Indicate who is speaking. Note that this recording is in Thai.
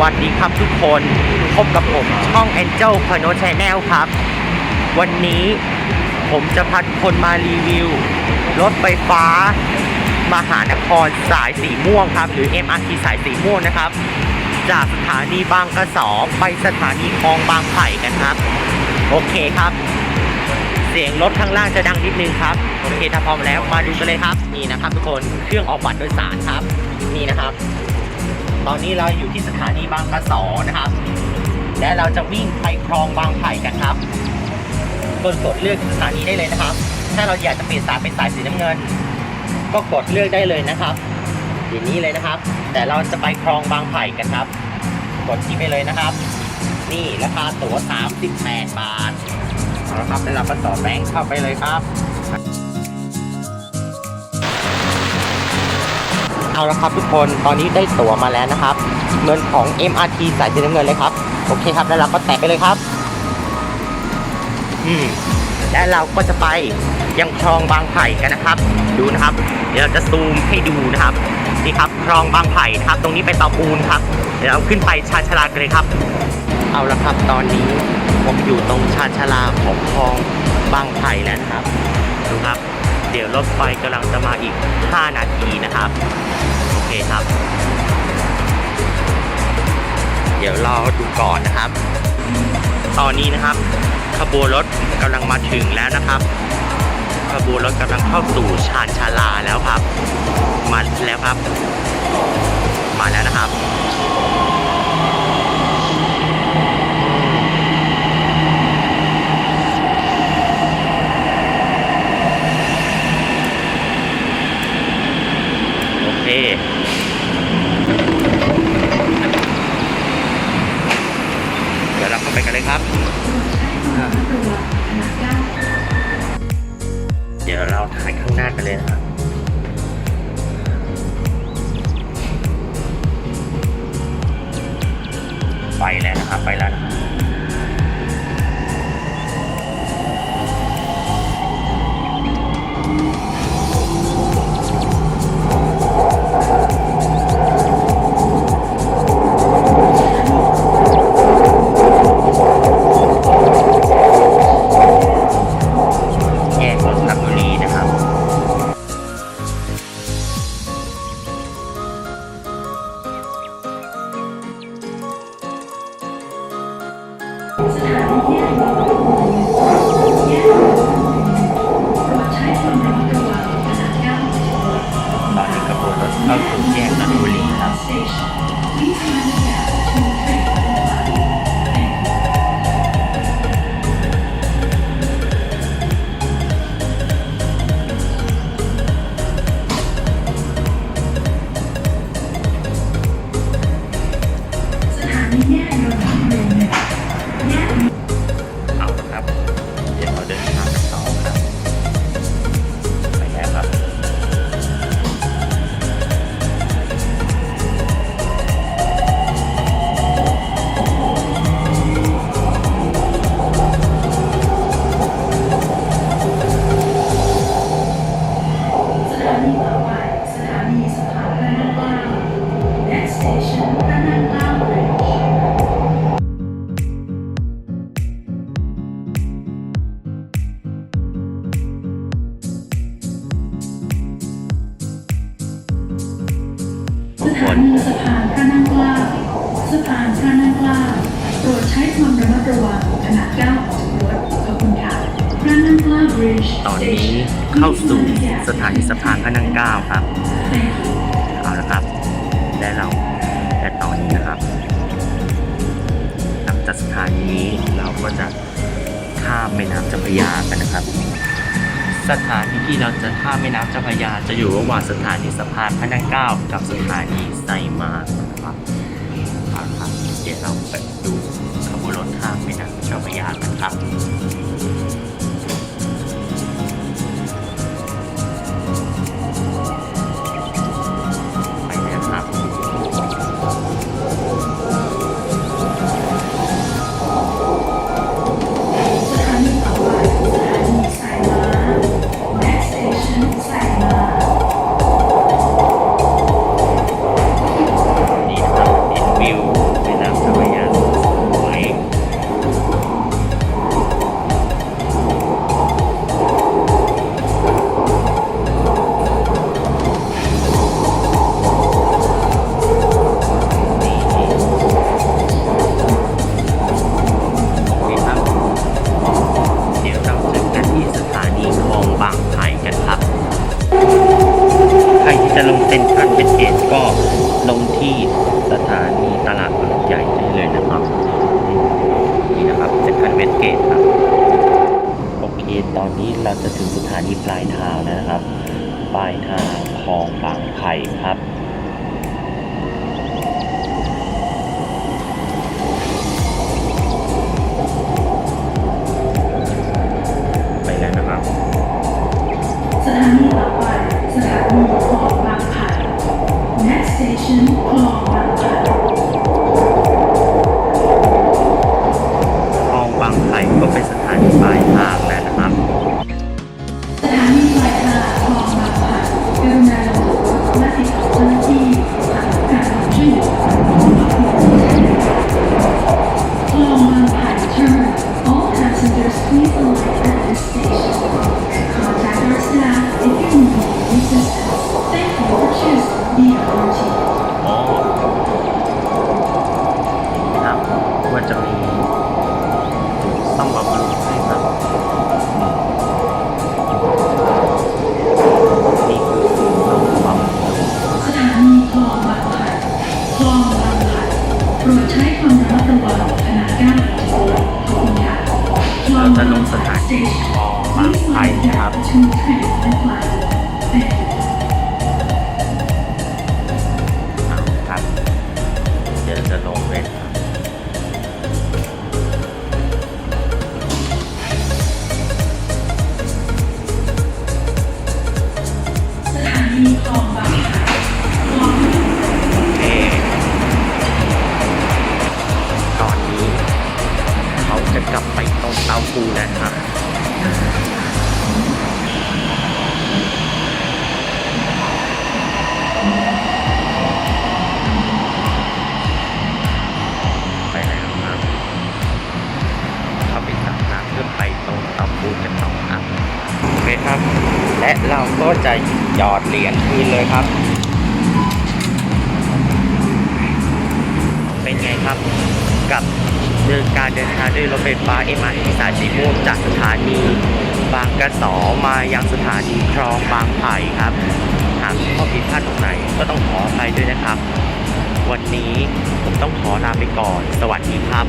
Speaker 1: วัสดีครับทุกคนพบกับผมช่อง Angel p a n o Channel ครับ วันนี้ผมจะพัดคนมารีวิว รถไฟฟ้า มหานครสายสีม่วงครับ หรือ MRT สายสีม่วงนะครับ จากสถานีบางกระสอไปสถานีคลองบางไผ่กันครับ โอเคครับ เสียงรถข้างล่างจะดังนิดนึงครับ โอเคถ้าพร้อมแล้วมาดูกันเลยครับ นี่นะครับทุกคนเครื่องออกบัตรโดยสารครับ นี่นะครับ ตอนนี้เราอยู่ที่สถานีบางกระสอนะครับ และเราจะวิ่งไปคลองบางไผ่กันครับกดกดเลือกสถานีได้เลยนะครับ ถ้าเราอยากจะเปลี่ยนสายเป็นสายสีน้ำเงิน ก็กดเลือกได้เลยนะครับอย่างนี้เลยนะครับ แต่เราจะไปคลองบางไผ่กันครับ กดที่ไปเลยนะครับ นี่ราคาตั๋ว38บาทเอาละครับแล้วเราก็ต่อแบงค์เข้าไปเลยครับ เอาละครับทุกคนตอนนี้ได้ตั๋วมาแล้วนะครับเหมือนของ MRT สายสีน้ำเงินเลยครับ โอเคครับ แล้วเราก็แตะไปเลยครับ อืมและเราก็จะไปยังคลองบางไผ่กันนะครับ ดูนะครับ เดี๋ยวเราจะซูมให้ดูนะครับนี่ครับคลองบางไผ่นะครับ ตรงนี้เป็นเตาปูนครับ เดี๋ยวเราขึ้นไปชาชลากันเลยครับ เอาละครับตอนนี้ผมอยู่ตรงชาชลาของคลองบางไผ่แล้วนะครับดูครับ เดี๋ยวรถไฟกำลังจะมาอีก 5 นาทีนะครับ เคครับ เดี๋ยวรอดูก่อนนะครับ ตอนนี้นะครับ ขบวนรถกำลังมาถึงแล้วนะครับขบวนรถกำลังเข้าสู่ชานชาลาแล้วครับ มาแล้วครับ มาแล้วนะครับ โอเค เดี๋ยวเราเข้า ไปกันเลยครับ เดี๋ยวเราถ่ายข้างหน้ากันเลยนะครับไปแล้วนะครับ ไปแล้วนะครับ ถานี
Speaker 2: สะพานพระนั่งเกล้าสะพานพระนั่งเกล้าโปรดใช้ความระมัดระวังขณะก้าวออกรถขอบคุณค่ะพระนั่งเกล้า Bridge
Speaker 1: ตอนนี้เข้าสู่สถานีสะพานพระนั่งเกล้าครับเอาละครับ และเราและตอนนี้นะครับหลังจากสถานีนี้เราก็จะข้ามแม่น้ำเจ้าพระยากันนะครับ สถานีที่เราจะข้ามแม่น้ำเจ้าพระยาจะอยู่ระหว่างสถานีสะพานพระนั่งเกล้ากับสถานีไซมาสนะครับเอาละครับเดี๋ยวเราไปดูขบวนรถข้ามแม่น้ำเจ้าพระยากันครับ
Speaker 2: ตอน
Speaker 1: นี้เราจะถึงสถานีปลายทางนะครับ ปลายทางของบางไผ่ครับ
Speaker 2: There's people at the station. 이렇게아프 신. ก็จะ
Speaker 1: หยอดเหรียญคืนเลยครับ เป็นไงครับกับเรื่การเดินทางด้วยรถไฟฟ้าเ MRT สายสีม่วงจากสถานีบางกระสอมายังสถานีคลองบางไผ่ครับ หากข้อผิดพลาดตรงไหนก็ต้องขออภัยด้วยนะครับ วันนี้ผมต้องขอลาไปก่อน สวัสดีครับ